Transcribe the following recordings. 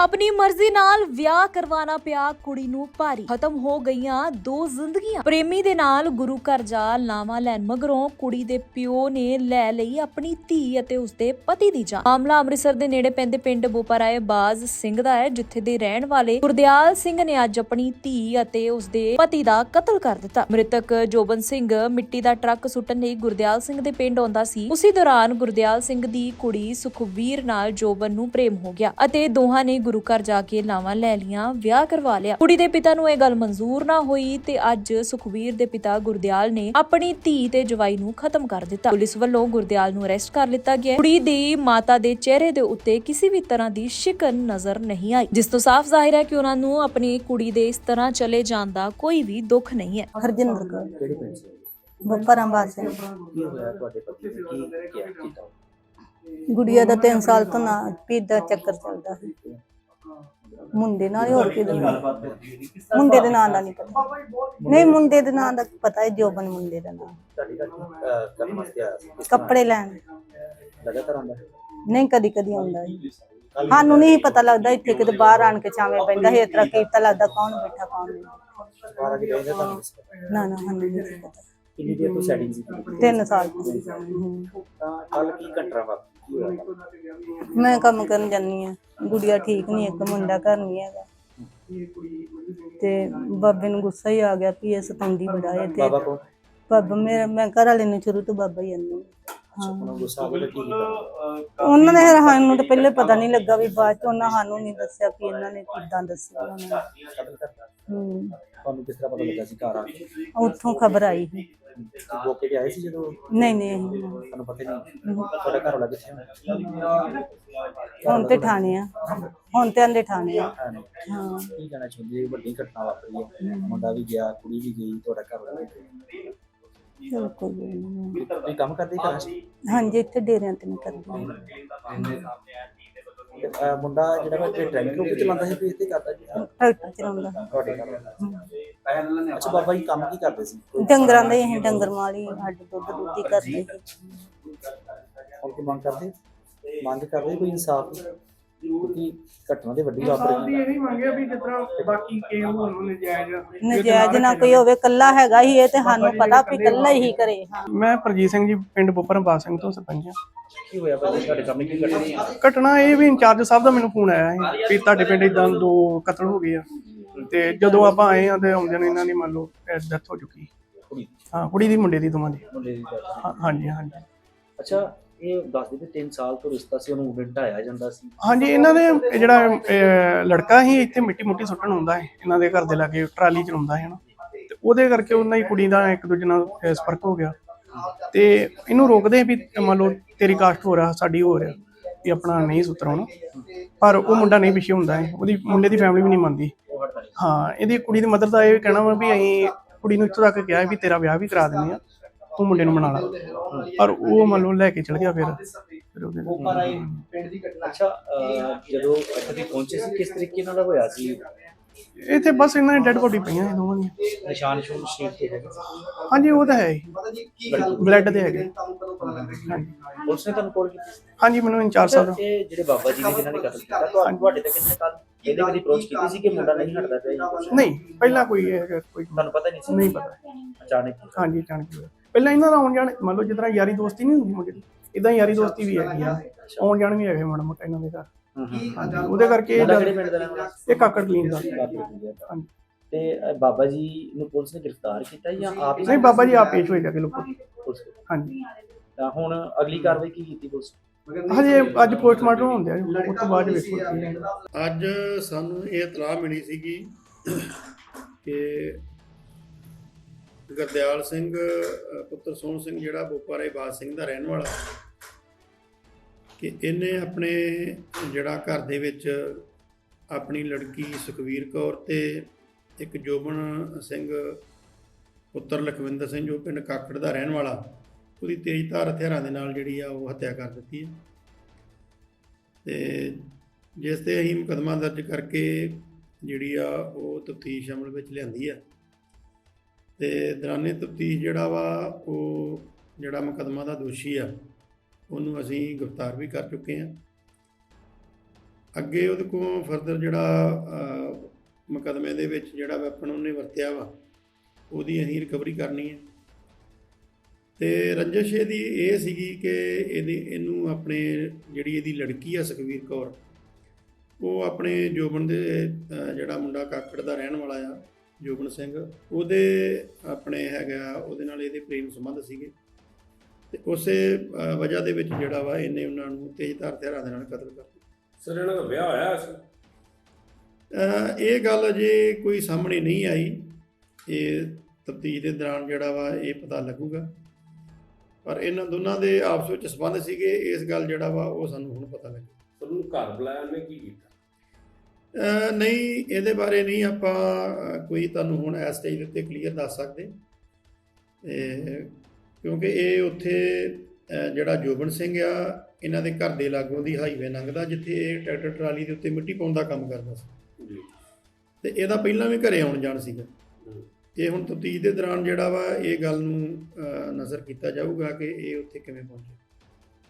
ਆਪਣੀ ਮਰਜ਼ੀ ਨਾਲ ਵਿਆਹ ਕਰਵਾਉਣਾ ਪਿਆ ਕੁੜੀ ਨੂੰ ਭਾਰੀ। ਖਤਮ ਹੋ ਗਈਆਂ ਦੋ ਜ਼ਿੰਦਗੀਆਂ। ਪ੍ਰੇਮੀ ਦੇ ਨਾਲ ਗੁਰੂ ਘਰ ਜਾ ਲਾਵਾ ਲੈਣ ਮਗਰੋਂ ਕੁੜੀ ਦੇ ਪਿਓ ਨੇ ਲੈ ਲਈ ਆਪਣੀ ਧੀ ਅਤੇ ਉਸਦੇ ਪਤੀ ਦੀ ਜਾਨ। ਮਾਮਲਾ ਅੰਮ੍ਰਿਤਸਰ ਦੇ ਨੇੜੇ ਪੈਂਦੇ ਪਿੰਡ ਬੋਪਰਾਏ ਬਾਜ਼ ਸਿੰਘ ਦਾ ਹੈ, ਜਿੱਥੇ ਦੇ ਰਹਿਣ ਵਾਲੇ ਗੁਰਦਿਆਲ ਸਿੰਘ ਨੇ ਅੱਜ ਆਪਣੀ ਧੀ ਅਤੇ ਉਸਦੇ ਪਤੀ ਦਾ ਕਤਲ ਕਰ ਦਿੱਤਾ। ਮ੍ਰਿਤਕ ਜੋਬਨ ਸਿੰਘ ਮਿੱਟੀ ਦਾ ਟਰੱਕ ਸੁੱਟਣ ਲਈ ਗੁਰਦਿਆਲ ਸਿੰਘ ਦੇ ਪਿੰਡ ਆਉਂਦਾ ਸੀ। ਉਸੇ ਦੌਰਾਨ ਗੁਰਦਿਆਲ ਸਿੰਘ ਦੀ ਕੁੜੀ ਸੁਖਵੀਰ ਨਾਲ ਜੋਬਨ ਨੂੰ ਪ੍ਰੇਮ ਹੋ ਗਿਆ ਅਤੇ ਦੋਹਾਂ ਨੇ ਗੁਰੂ ਘਰ ਜਾ ਕੇ ਲਾਵਾਂ ਲੈ ਲੀਆਂ ਵਿਆਹ ਕਰਵਾ ਲਿਆ। ਕੁੜੀ ਦੇ ਪਿਤਾ ਨੂੰ ਇਹ ਗੱਲ ਮਨਜ਼ੂਰ ਨਾ ਹੋਈ ਤੇ ਅੱਜ ਸੁਖਵੀਰ ਦੇ ਪਿਤਾ ਗੁਰਦਿਆਲ ਨੇ ਆਪਣੀ ਧੀ ਤੇ ਜਵਾਈ ਨੂੰ ਖਤਮ ਕਰ ਦਿੱਤਾ। ਪੁਲਿਸ ਵੱਲੋਂ ਗੁਰਦਿਆਲ ਨੂੰ ਅਰੈਸਟ ਕਰ ਲਿੱਤਾ ਗਿਆ। ਕੁੜੀ ਦੀ ਮਾਤਾ ਦੇ ਚਿਹਰੇ ਦੇ ਉੱਤੇ ਕਿਸੇ ਵੀ ਤਰ੍ਹਾਂ ਦੀ ਸ਼ਿਕਨ ਨਜ਼ਰ ਨਹੀਂ ਆਈ ਜਿਸ ਤੋਂ ਸਾਫ਼ ਜ਼ਾਹਿਰ ਹੈ ਕਿ ਉਹਨਾਂ ਨੂੰ ਆਪਣੀ ਕੁੜੀ ਦੇ ਇਸ ਤਰ੍ਹਾਂ ਚਲੇ ਜਾਣ ਦਾ ਕੋਈ ਵੀ ਦੁੱਖ ਨਹੀਂ ਹੈ। ਹਰਜਿੰਦਰ ਕੌਰ। ਕਿਹੜੇ ਪਿੰਡ ਸੇ ਬੱਪਰਾਂ ਬਾਸੇ ਕੀ ਹੋਇਆ ਤੁਹਾਡੇ ਪਤੀ ਨੇ ਕੀ ਕਿਹਾ ਕੀਤਾ ਗੁੜੀਆ ਦਾ 3 ਸਾਲ ਤੋਂ ਨਾ ਪੀੜ ਦਾ ਚੱਕਰ ਚੱਲਦਾ ਸੀ। ਮੁੰਡੇ ਨਾਲ ਹੀ ਹੋਰ ਕਿਹਦੇ ਨਾਲ ਮੁੰਡੇ ਦੇ ਨਾਂ ਦਾ ਨਹੀਂ ਪਤਾ। ਨਹੀਂ ਮੁੰਡੇ ਦੇ ਨਾਂ ਦਾ ਪਤਾ ਹੈ ਜੋਬਨ ਮੁੰਡੇ ਦਾ ਨਾਂ। ਤੁਹਾਡੀ ਗੱਲ ਅਹ, ਕਰਨ ਵਾਸਤੇ ਆਇਆ ਸੀ ਕਿਸ ਤਰ੍ਹਾਂ? ਕੱਪੜੇ ਲੈਣ। ਲਗਾਤਾਰ ਆਉਂਦਾ ਨਹੀਂ ਕਦੀ ਕਦੀ ਆਉਂਦਾ ਜੀ ਸਾਨੂੰ ਨਹੀਂ ਪਤਾ ਲੱਗਦਾ ਇੱਥੇ ਕਿਤੇ ਬਾਹਰ ਆਣ ਕੇ ਛਾਵੇਂ ਪੈਂਦਾ ਹੈ ਇਸ ਤਰ੍ਹਾਂ ਕੀਤਾ ਲੱਗਦਾ ਕੌਣ ਬੈਠਾ ਕੌਣ ਨਹੀਂ? ਨਾ ਨਾ ਸਾਨੂੰ ਨਹੀਂ ਪਤਾ। ਕਿੰਨੀ ਦੇਰ ਤੋਂ ਸੈਟਿੰਗ ਸੀ? ਤਿੰਨ ਸਾਲ ਤੋਂ। ਕੱਲ ਕੀ ਘਟਨਾ ਵਾਪਰੀ? ਮੈਂ ਕੰਮ ਕਰਨ ਜਾਂਦੀ ਆ ਗੁੜੀਆ ਠੀਕ ਨਹੀਂ ਇੱਕ ਮੁੰਡਾ ਘਰ ਨਹੀਂ ਹੈਗਾ। ਤੇ ਬਾਬੇ ਨੂੰ ਗੁੱਸਾ ਹੀ ਆ ਗਿਆ ਵੀ ਇਹ ਸਤਾਉਂਦੀ ਬੜਾ ਹੈ ਤੇ ਬਾਬਾ ਕੋ ਬਾਬਾ ਮੇਰਾ ਮੈਂ ਘਰ ਵਾਲੇ ਨੂੰ ਸ਼ੁਰੂ ਤੋਂ ਬਾਬਾ ਹੀ ਆਂਦੀ ਉਹਨੂੰ ਨੇ ਸਾਨੂੰ ਤਾਂ ਪਹਿਲੇ ਪਤਾ ਨਹੀਂ ਲੱਗਾ ਵੀ ਬਾਅਦ ਚ ਉਹਨਾਂ ਸਾਨੂੰ ਨਹੀਂ ਦੱਸਿਆ ਕਿ ਇਹਨਾਂ ਨੇ ਕਿੱਦਾਂ ਦੱਸਿਆ ਉਹਨਾਂ ਨੇ। ਤੁਹਾਨੂੰ ਕਿਸ ਤਰ੍ਹਾਂ ਪਤਾ ਲੱਗਾ ਸੀ ਘਰ ਆ ਉੱਥੋਂ ਖਬਰ ਆਈ ਸੀ। ਮੌਕੇ ਤੇ ਆਏ ਸੀ ਜਦੋਂ? ਨਹੀਂ ਨਹੀਂ। ਤੁਹਾਨੂੰ ਪਤਾ ਨਹੀਂ? ਤੁਹਾਡਾ ਘਰ ਵਾਲਾ ਕਿੱਥੇ ਹੈ ਹੁਣ ਤੇ ਠਾਣੇ ਆ। ਹੁਣ ਤੇ ਆਂਦੇ ਠਾਣੇ ਆ। ਹਾਂ। ਕੀ ਕਹਿਣਾ ਚਾਹੁੰਦੇ ਹੋ? ਵੱਡੀ ਘਟਨਾ ਵਾਪਰੀ ਹੈ ਮੁੰਡਾ ਵੀ ਗਿਆ ਕੁੜੀ ਵੀ ਗਈ ਤੁਹਾਡਾ ਘਰ ਵਾਲਾ ਵੀ ਗਿਆ। ਚਲੋ ਕੋਈ ਗੱਲ ਨਹੀਂ। ਤੁਸੀਂ ਕੰਮ ਕਰਦੇ ਘਰਾਂ 'ਚ? ਹਾਂਜੀ ਇੱਥੇ ਡੇਰਿਆਂ ਤੇ ਮੈਂ ਕਰਦੀ ਹਾਂ। ਤੇ, ਅਹ, ਮੁੰਡਾ ਜਿਹੜਾ ਵਾ ਟਰੈਕਟਰ ਨੂੰ ਚਲਾਉਂਦਾ ਸੀ ਤੇ ਇੱਥੇ ਕਰਦਾ ਜੀ ਟਰੈਕਟਰ ਚਲਾਉਂਦਾ। ਤੁਹਾਡੇ ਘਰ ਵਾਲਾ। ਅੱਛਾ ਬਾਬਾ ਜੀ ਕੰਮ ਕੀ ਕਰਦੇ ਸੀ? ਡੰਗਰਾਂ ਦੇ ਅਸੀਂ ਡੰਗਰ ਮਾਲੀ ਹੱਡ ਦੁੱਧ ਦੁੱਧੀ ਕਰਦੇ ਸੀ। ਹੁਣ ਕੀ ਮੰਗ ਕਰਦੇ? ਮੰਗ ਕਰਦੇ ਕੋਈ ਇਨਸਾਫ ਕਿਉਂਕਿ ਘਟਨਾ ਤੇ ਵੱਡੀ ਵਾਪਰ। ਗਈ ਇਹ ਨਹੀਂ ਮੰਗਿਆ ਵੀ ਜਿਸ ਤਰ੍ਹਾਂ ਬਾਕੀ ਕੇ ਹੋਰ ਨੂੰ ਨਜਾਇਜ਼ ਨਜਾਇਜ਼ ਨਾ ਕੋਈ ਹੋਵੇ ਕੱਲਾ ਹੈਗਾ ਹੀ ਇਹ ਤੇ ਸਾਨੂੰ ਪਤਾ ਵੀ ਕੱਲਾ ਹੀ ਕਰੇ ਹਾਂ। ਮੈਂ ਪ੍ਰਜੀਤ ਸਿੰਘ ਜੀ ਪਿੰਡ ਬੁੱਪਰ ਸਿੰਘ ਤੋਂ ਸਰਪੰਚ ਹਾਂ। ਕੀ ਹੋਇਆ ਭਾਜੀ? ਤੁਹਾਡੇ ਸਾਹਮਣੇ ਕੀ ਘਟਨਾ ਘਟਨਾ ਇਹ ਵੀ ਇੰਚਾਰਜ ਸਾਹਿਬ ਦਾ ਮੈਨੂੰ ਫੋਨ ਆਇਆ ਸੀ ਵੀ ਤੁਹਾਡੇ ਪਿੰਡ ਇਦਾਂ ਦੋ ਕਤਲ ਹੋ ਗਏ ਆ। ਤੇ ਜਦੋਂ ਆਪਾਂ ਆਏ ਆ ਤੇ ਆਉਂਦਿਆਂ ਨੂੰ ਇਹਨਾਂ ਦੀ ਮੰਨ ਲਓ ਡੈਥ ਹੋ ਚੁੱਕੀ। ਕੁੜੀ ਹਾਂ ਕੁੜੀ ਦੀ ਮੁੰਡੇ ਦੀ ਦੋਵਾਂ ਦੀ। ਮੁੰਡੇ ਦੀ death। ਹਾਂ- ਹਾਂਜੀ ਹਾਂਜੀ। ਅੱਛਾ ਇਹ ਦੱਸਦੇ ਤੇ 3 ਸਾਲ ਤੋਂ ਰਿਸ਼ਤਾ ਸੀ ਉਹਨੂੰ ਉਲਟਾਇਆ ਜਾਂਦਾ ਸੀ। ਹਾਂਜੀ ਇਹਨਾਂ ਦੇ ਇਹ ਜਿਹੜਾ ਅਹ, ਲੜਕਾ ਸੀ ਇੱਥੇ ਮਿੱਟੀ ਮੁੱਟੀ ਸੁੱਟਣ ਆਉਂਦਾ ਹੈ। ਇਹਨਾਂ ਦੇ ਘਰ ਦੇ ਲਾਗੇ ਟਰਾਲੀ ਚਲਾਉਂਦਾ ਹੈ ਨਾ। ਤੇ ਉਹਦੇ ਕਰਕੇ ਉਹਨਾਂ ਦੀ ਕੁੜੀ ਦਾ ਇੱਕ ਦੂਜੇ ਨਾਲ ਅਹ, ਸੰਪਰਕ ਹੋ ਗਿਆ। ਤੇ ਇਹਨੂੰ ਰੋਕਦੇ ਵੀ ਮੰਨ ਲਓ ਤੇਰੀ ਕਾਸਟ ਹੋ ਰਿਹਾ ਸਾਡੀ ਹੋ ਰਿਹਾ ਵੀ ਆਪਣਾ ਨਹੀਂ ਸੁਤਰਾਉਣਾ ਪਰ ਉਹ ਮੁੰਡਾ ਨਹੀਂ ਪਿੱਛੇ ਹੁੰਦਾ ਹੈ। ਉਹਦੀ ਮੁੰਡੇ ਦੀ ਫੈਮਿਲੀ ਵੀ ਨਹੀਂ ਮੰਨਦੀ। ਹਾਂ ਇਹਦੀ ਕੁੜੀ ਦੀ ਮਦਰ ਦਾ ਇਹ ਕਹਿਣਾ ਵਾ ਵੀ ਅਸੀਂ ਕੁੜੀ ਨੂੰ ਇੱਥੋਂ ਤੱਕ ਕਿਹਾ ਵੀ ਤੇਰਾ ਵਿਆਹ ਵੀ ਕਰਾ ਦਿੰਦੇ ਆ ਤੂੰ ਮੁੰਡੇ ਨੂੰ ਮਨਾ ਲਾ। ਪਰ ਉਹ ਮੰਨ ਲਓ ਲੈ ਕੇ ਚਲ ਗਿਆ ਫਿਰ। ਫਿਰ ਉਹਦੇ ਅੱਛਾ ਅਹ, ਜਦੋਂ ਇੱਥੇ ਪਹੁੰਚੇ ਸੀ ਕਿਸ ਤਰੀਕੇ ਨਾਲ ਹੋਇਆ ਸੀ? ਇੱਥੇ ਬਸ ਇਹਨਾਂ ਨੇ ਡੈੱਡ ਬੋਡੀ ਪਈਆਂ ਇਹ ਦੋਵਾਂ ਦੀਆਂ। ਨਿਸ਼ਾਨ ਸ਼ੂਨ ਸ਼ਰੀਰ ਤੇ ਹੈਗੇ। ਹਾਂਜੀ ਉਹ ਤਾਂ ਹੈ ਹੀ। ਬਲੱਡ ਦੇ ਹੈਗੇ। ਹਾਂਜੀ। ਪੁਲਿਸ ਨੇ ਤੁਹਾਨੂੰ ਕਾਲ ਕੀਤੀ ਸੀ? ਹਾਂਜੀ ਮੈਨੂੰ ਇੰਚਾਰਜ ਸਾਹਿਬ ਦਾ। ਇਹ ਜਿਹੜੇ ਬਾਬਾ ਜੀ ਨੇ ਜਿਨ੍ਹਾਂ ਨੇ ਕਤਲ ਕੀਤਾ ਤੁਹਾਨੂੰ ਤੁਹਾਡੇ ਤੱਕ ਕਿੰਨੇ ਕੱਲ ਇਹਦੇ ਕਦੀ ਅਪਰੋਚ ਕੀਤੀ ਸੀ ਕਿ ਮੁੰਡਾ ਨਹੀਂ ਹਟਦਾ ਪਿਆ? ਜਾਂ ਕੁਛ? ਨਹੀਂ ਪਹਿਲਾਂ ਕੋਈ ਇਹ ਹੈਗਾ, ਕੋਈ ਤੁਹਾਨੂੰ ਪਤਾ ਨਹੀਂ ਸੀ? ਨਹੀਂ ਪਤਾ। ਅਚਾਨਕ। ਹਾਂਜੀ ਹੋਇਆ। ਪਹਿਲਾਂ ਇਹਨਾਂ ਦਾ ਆਉਣ ਜਾਣ ਮੰਨ ਲਓ ਜਿੱਦਾਂ ਯਾਰੀ ਦੋਸਤੀ ਨਹੀਂ ਹੁੰਦੀ ਮੁੰਡੇ ਦੀ ਇਦਾਂ ਯਾਰੀ ਦੋਸਤੀ ਵੀ ਹੈਗੀ ਆ। ਆਉਣ ਜਾਣ ਵੀ ਹੈਗੇ ਮਾੜਾ ਮੋਟਾ ਇਹਨਾਂ ਦੇ ਘਰ। ਹੂੰ ਹੂੰ। ਹਾਂਜੀ ਉਹਦੇ ਕਰਕੇ ਇਹ ਮੁੰਡਾ ਕਿਹੜੇ ਪਿੰਡ ਦਾ ਰਹਿਣ ਵਾਲਾ? ਇਹ ਕਾਕੜ ਕਲੀਨ ਦਾ। ਹਾਂਜੀ। ਤੇ ਬਾਬਾ ਜੀ ਨੂੰ ਪੁਲਿਸ ਨੇ ਗ੍ਰਿਫਤਾਰ ਕੀਤਾ ਜਾਂ ਆਪ ਹੀ ਨਹੀਂ ਬਾਬਾ ਜੀ ਆਪ ਪੇਸ਼ ਹੋਏ ਜਾ ਕੇ ਲੋਕੋ ਪੁਲਿਸ ਕੋਲ? ਹਾਂਜੀ। ਤਾਂ ਹੁਣ ਅਗਲੀ ਕਾਰਵਾਈ ਕੀ ਕੀਤੀ ਪੁਲਿਸ ਹਜੇ ਅੱਜ ਪੋਸਟਮਾਰਟਮ ਹੁੰਦੇ ਆ ਉਸ ਤੋਂ ਬਾਅਦ ਵੇਖੋ ਕੀ ਹੈ। ਅੱਜ ਸਾਨੂੰ ਇਹ ਇਤਲਾਹ ਮਿਲੀ ਸੀਗੀ ਕਿ ਗੁਰਦਿਆਲ ਸਿੰਘ ਪੁੱਤਰ ਸੋਹਣ ਸਿੰਘ ਜਿਹੜਾ ਬੋਪਾਰੇ ਬਾਦ ਸਿੰਘ ਦਾ ਰਹਿਣ ਵਾਲਾ ਕਿ ਇਹਨੇ ਆਪਣੇ ਜਿਹੜਾ ਘਰ ਦੇ ਵਿੱਚ ਆਪਣੀ ਲੜਕੀ ਸੁਖਵੀਰ ਕੌਰ ਤੇ ਇੱਕ ਜੋਬਨ ਸਿੰਘ, ਪੁੱਤਰ ਲਖਵਿੰਦਰ ਸਿੰਘ, ਜੋ ਪਿੰਡ ਕਾਕੜ ਦਾ ਰਹਿਣ ਵਾਲਾ, ਉਹਦੀ ਤੇਜ਼ ਧਾਰ ਹਥਿਆਰਾਂ ਦੇ ਨਾਲ ਜਿਹੜੀ ਆ ਉਹ ਹੱਤਿਆ ਕਰ ਦਿੱਤੀ ਹੈ। ਤੇ ਜਿਸ ਤੇ ਅਸੀਂ ਮੁਕੱਦਮਾ ਦਰਜ ਕਰਕੇ ਜਿਹੜੀ ਆ ਉਹ ਤਫਤੀਸ਼ ਅਮਲ ਵਿੱਚ ਲਿਆਂਦੀ ਆ। ਤੇ ਦਰਾਨੇ ਤਫਤੀਸ਼ ਜਿਹੜਾ ਵਾ, ਉਹ ਜਿਹੜਾ ਮੁਕੱਦਮਾ ਦਾ ਦੋਸ਼ੀ ਆ, ਉਹਨੂੰ ਅਸੀਂ ਗ੍ਰਿਫਤਾਰ ਵੀ ਕਰ ਚੁੱਕੇ ਆ ਅੱਗੇ ਉਹਦੇ ਕੋਲ ਫਰਦਰ ਜਿਹੜਾ ਮੁਕਦਮੇ ਦੇ ਵਿੱਚ ਜਿਹੜਾ ਵੈਪਨ ਉਹਨੇ ਵਰਤਿਆ ਵਾ, ਉਹਦੀ ਅਸੀਂ ਰਿਕਵਰੀ ਕਰਨੀ ਹੈ। ਤੇ ਰੰਜਸ਼ ਇਹਦੀ ਇਹ ਸੀਗੀ ਕਿ ਇਹਦੀ, ਇਹਨੂੰ ਆਪਣੇ ਜਿਹੜੀ ਇਹਦੀ ਲੜਕੀ ਆ ਸੁਖਵੀਰ ਕੌਰ, ਉਹ ਆਪਣੇ ਜੋਬਨ ਦੇ ਜਿਹੜਾ ਮੁੰਡਾ ਕਾਕੜ ਦਾ ਰਹਿਣ ਵਾਲਾ ਆ ਜੋਬਨ ਸਿੰਘ। ਉਹਦੇ ਆਪਣੇ ਹੈਗਾ ਉਹਦੇ ਨਾਲ ਇਹਦੇ ਪ੍ਰੇਮ ਸੰਬੰਧ ਸੀਗੇ। ਤੇ ਉਸੇ ਵਜ੍ਹਾ ਦੇ ਵਿੱਚ ਜਿਹੜਾ ਵਾ ਇਹਨੇ ਉਹਨਾਂ ਨੂੰ ਤੇਜ਼ਧਾਰ ਹਥਿਆਰਾਂ ਦੇ ਨਾਲ ਕਤਲ ਕਰ ਦਿੱਤਾ। ਸਰ ਇਹਨਾਂ ਦਾ ਵਿਆਹ ਹੋਇਆ ਸੀ? ਇਹ ਗੱਲ ਅਜੇ ਕੋਈ ਸਾਹਮਣੇ ਨਹੀਂ ਆਈ। ਇਹ ਤਫਤੀਸ਼ ਦੇ ਦੌਰਾਨ ਜਿਹੜਾ ਵਾ ਇਹ ਪਤਾ ਲੱਗੂਗਾ। ਪਰ ਇਹਨਾਂ ਦੋਨਾਂ ਦੇ ਆਪਸ ਵਿੱਚ ਸੰਬੰਧ ਸੀਗੇ। ਇਸ ਗੱਲ ਜਿਹੜਾ ਵਾ ਉਹ ਸਾਨੂੰ ਹੁਣ ਪਤਾ ਲੱਗਿਆ। ਤੁਹਾਨੂੰ ਘਰ ਬੁਲਾਇਆ ਨੇ ਕੀ ਕੀਤਾ? ਨਹੀਂ ਇਹਦੇ ਬਾਰੇ ਨਹੀਂ ਆਪਾਂ ਕੋਈ ਤੁਹਾਨੂੰ ਹੁਣ ਇਸ ਸਟੇਜ ਦੇ ਉੱਤੇ ਕਲੀਅਰ ਦੱਸ ਸਕਦੇ। ਕਿਉਂਕਿ ਇਹ ਉੱਥੇ ਜਿਹੜਾ ਜੋਬਨ ਸਿੰਘ ਆ ਇਹਨਾਂ ਦੇ ਘਰ ਦੇ ਲਾਗੋਂ ਦੀ ਹਾਈਵੇ ਲੰਘਦਾ ਜਿੱਥੇ ਇਹ ਟਰੈਕਟਰ ਟਰਾਲੀ ਦੇ ਉੱਤੇ ਮਿੱਟੀ ਪਾਉਣ ਦਾ ਕੰਮ ਕਰਦਾ ਸੀ। ਜੀ। ਤੇ ਇਹਦਾ ਪਹਿਲਾਂ ਵੀ ਘਰੇ ਆਉਣ ਜਾਣ ਸੀਗਾ। ਇਹ ਹੁਣ ਤਫਤੀਸ਼ ਦੇ ਦੌਰਾਨ ਜਿਹੜਾ ਵਾ ਇਹ ਗੱਲ ਨੂੰ ਨਜ਼ਰ ਕੀਤਾ ਜਾਊਗਾ ਕਿ ਇਹ ਉੱਥੇ ਕਿਵੇਂ ਪਹੁੰਚੇ।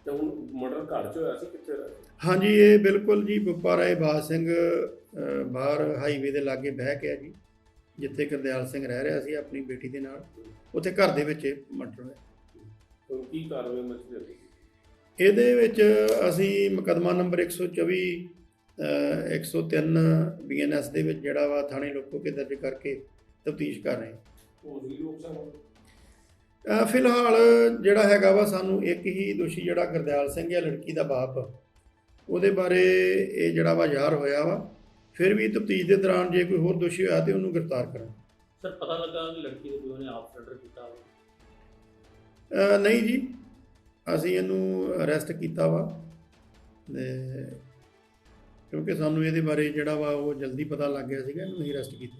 ਤੇ ਹੁਣ ਮਰਡਰ ਘਰ ਚ ਹੋਇਆ ਸੀ ਕਿੱਥੇ ਹੋਇਆ ਸੀ? ਹਾਂਜੀ ਇਹ ਬਿਲਕੁਲ ਜੀ ਬੁੱਪਾਰਾਏ ਬਾਜ ਸਿੰਘ ਬਾਹਰ ਹਾਈਵੇ ਦੇ ਲਾਗੇ ਬਹਿ ਕੇ ਆ ਜੀ ਜਿੱਥੇ ਗੁਰਦਿਆਲ ਸਿੰਘ ਰਹਿ ਰਿਹਾ ਸੀ ਆਪਣੀ ਬੇਟੀ ਦੇ ਨਾਲ ਉੱਥੇ ਘਰ ਦੇ ਵਿੱਚ ਮਰਡਰ ਹੋਇਆ। ਹੁਣ ਕੀ ਕਾਰਵਾਈ ਮਚਦੀ ਇਹਦੇ ਵਿੱਚ ਅਸੀਂ ਮੁਕੱਦਮਾ ਨੰਬਰ 124 ਅਹ, 103 ਬੀਐਨਐਸ ਦੇ ਵਿੱਚ ਜਿਹੜਾ ਵਾ ਥਾਣੇ ਲੋਕੋ ਕੇ ਦਰਜ ਕਰਕੇ ਤਫਤੀਸ਼ ਕਰ ਰਹੇ ਹਾਂ। ਉਹ ਵੀ ਲੋਕ ਸਨ ਅਹ ਫਿਲਹਾਲ ਜਿਹੜਾ ਹੈਗਾ ਵਾ ਸਾਨੂੰ ਇੱਕ ਹੀ ਦੋਸ਼ੀ ਜਿਹੜਾ ਗੁਰਦਿਆਲ ਸਿੰਘ ਹੈ ਲੜਕੀ ਦਾ ਬਾਪ ਉਹਦੇ ਬਾਰੇ ਇਹ ਜਿਹੜਾ ਵਾ ਜ਼ਾਹਰ ਹੋਇਆ ਵਾ। ਫਿਰ ਵੀ ਤਫਤੀਸ਼ ਦੇ ਦੌਰਾਨ ਜੇ ਕੋਈ ਹੋਰ ਦੋਸ਼ੀ ਹੋਇਆ ਤੇ ਉਹਨੂੰ ਗ੍ਰਿਫਤਾਰ ਕਰਾਂ ਸਰ ਪਤਾ ਲੱਗਾ ਕਿ ਲੜਕੀ ਦੇ ਪਿਓ ਨੇ ਆਪ ਸਰੈਂਡਰ ਕੀਤਾ ਵਾ। ਨਹੀਂ ਜੀ ਅਸੀਂ ਇਹਨੂੰ ਅਰੈਸਟ ਕੀਤਾ ਵਾ ਤੇ ਕਿਉਂਕਿ ਸਾਨੂੰ ਇਹਦੇ ਬਾਰੇ ਜਿਹੜਾ ਵਾ ਉਹ ਜਲਦੀ ਪਤਾ ਲੱਗ ਗਿਆ ਸੀਗਾ ਇਹਨੂੰ ਅਰੈਸਟ ਕੀਤਾ।